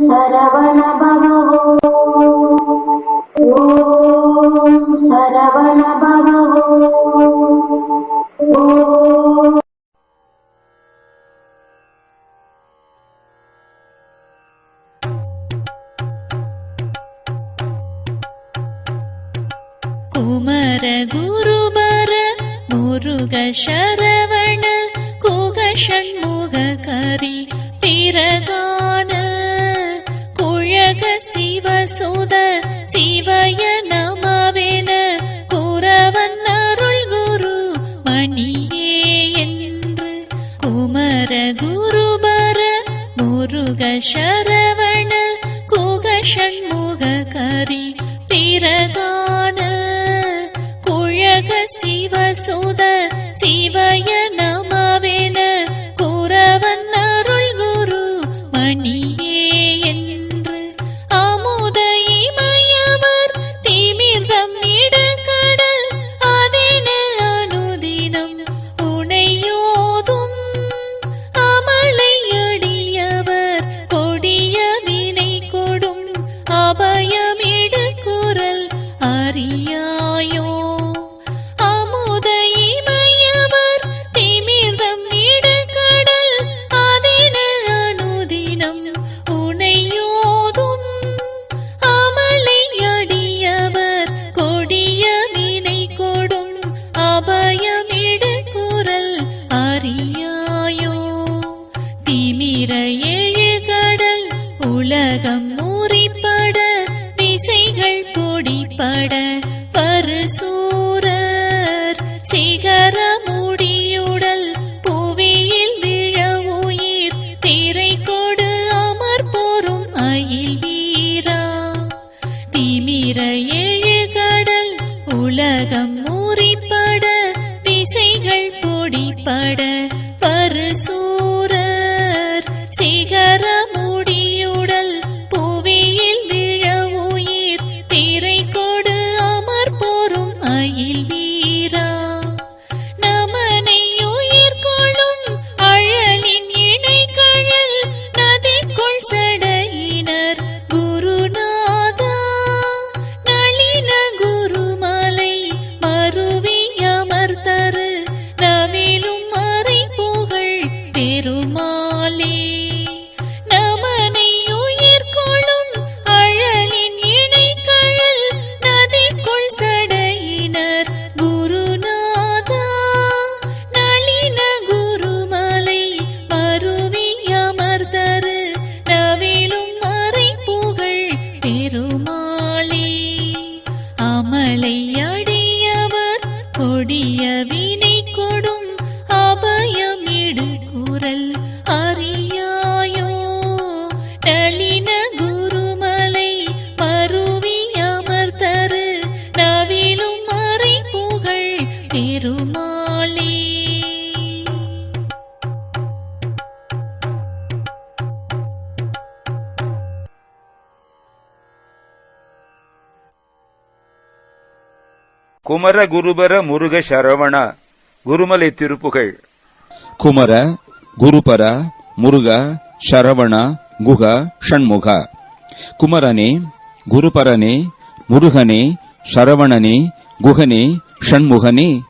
சரவண பவோ ஓம் சரவண பவோ ஓம் குமரகுருபர முருக சரவண சிவசூத சிவய நமவென கூறவன் அருள் குரு மணியே என்று. குமர குருபர முருக சரவண குக ஷண்முக கரி பிறகான குழக சிவசூத சிவயன உலகம் மூறிப்பட திசைகள் பொடிப்பட பருசூரர் சிகர முடியுடல் புவியில் விழ உயிர் திரை கொடு அமர் போரும் அயில் வீரா. திமிர எழுகடல் உலகம் மூறிப்பட திசைகள் பொடிப்பட நதிக்குள் பெருமாளே அமலை குமர குருபர முருக சரவண. குருமலை திருப்புகழ். குமர குருபர முருக சரவண குக ஷண்முக குமரனே குருபரனே முருகனே சரவணனே குகனே ஷண்முகனே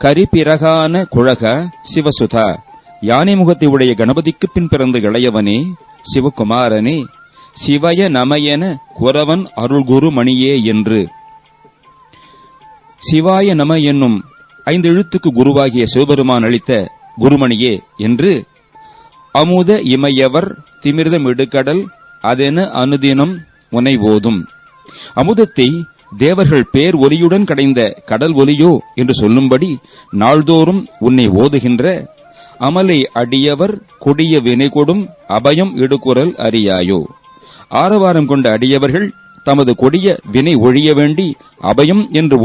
கரிபிறகான குழக சிவசுதா. யானை முகத்தை உடைய கணபதிக்கு பின் பிறந்த இளையவனே சிவகுமாரனே. சிவய நமயன குரவன் அருள்குரு மணியே என்று. சிவாய நம என்னும் ஐந்து எழுத்துக்கு குருவாகிய சிவபெருமான் அளித்த குருமணியே என்று அமுத இமையவர் திமிர்தம் இடுக்கடல் அதென அனுதினம் உனை ஓதும். அமுதத்தை தேவர்கள் பேர் ஒலியுடன் கடைந்த கடல் ஒலியோ என்று சொல்லும்படி நாள்தோறும் உன்னை ஓதுகின்ற அமலை அடியவர் கொடிய வினை கொடும் அபயம் இடுகுரல் அறியாயோ. ஆரவாரம் கொண்ட அடியவர்கள் தமது கொடிய வினை ஒழிய வேண்டி அபயம் என்று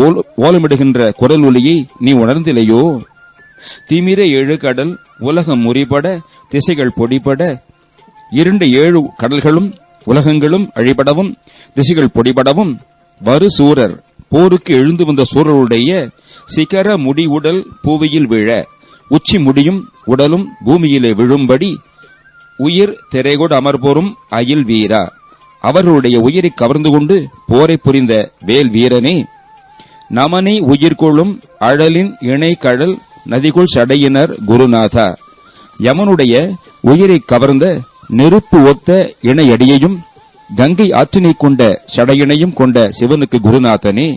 ஓலமிடுகின்ற குரல் ஒலியை நீ உணர்ந்திலையோ? திமிர ஏழு கடல் உலகம் முறிபட திசைகள் பொடிபட இரண்டு ஏழு கடல்களும் உலகங்களும் அழிபடவும் திசைகள் பொடிபடவும் வரு சூரர் போருக்கு எழுந்து வந்த சூரருடைய சிகர முடிவுடல் பூவியில் விழ உச்சி முடியும் உடலும் பூமியிலே விழும்படி உயிர் திரைகொடு அமர்போரும் அயில் வீரா. அவர்களுடைய உயிரை கவர்ந்து கொண்டு போரை புரிந்த வேல் வீரனே நமனை உயிர்கொள்ளும் அழலின் இணை கடல் நதிக்குள் சடையினர் குருநாதா. யமனுடைய உயிரை கவர்ந்த நெருப்பு ஒத்த இணையடியையும் கங்கை ஆற்றினை கொண்ட சடையினையும் கொண்ட சிவனுக்கு குருநாதனே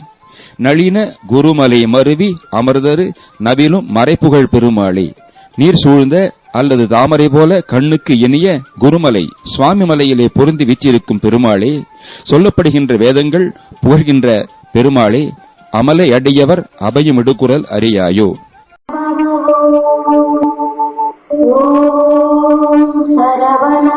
நளின குருமலை மருவி அமர்தரு நவிலும் மறைப்புகழ் பெருமாளே நீர் சூழ்ந்த அல்லது தாமரை போல கண்ணுக்கு இனிய குருமலை சுவாமி மலையிலே பொருந்தி விற்றிருக்கும் பெருமாளே சொல்லப்படுகின்ற வேதங்கள் புகழ்கின்ற பெருமாளே அமலை அடையவர் அபயமிடுகுரல் அறியாயோ. சரவண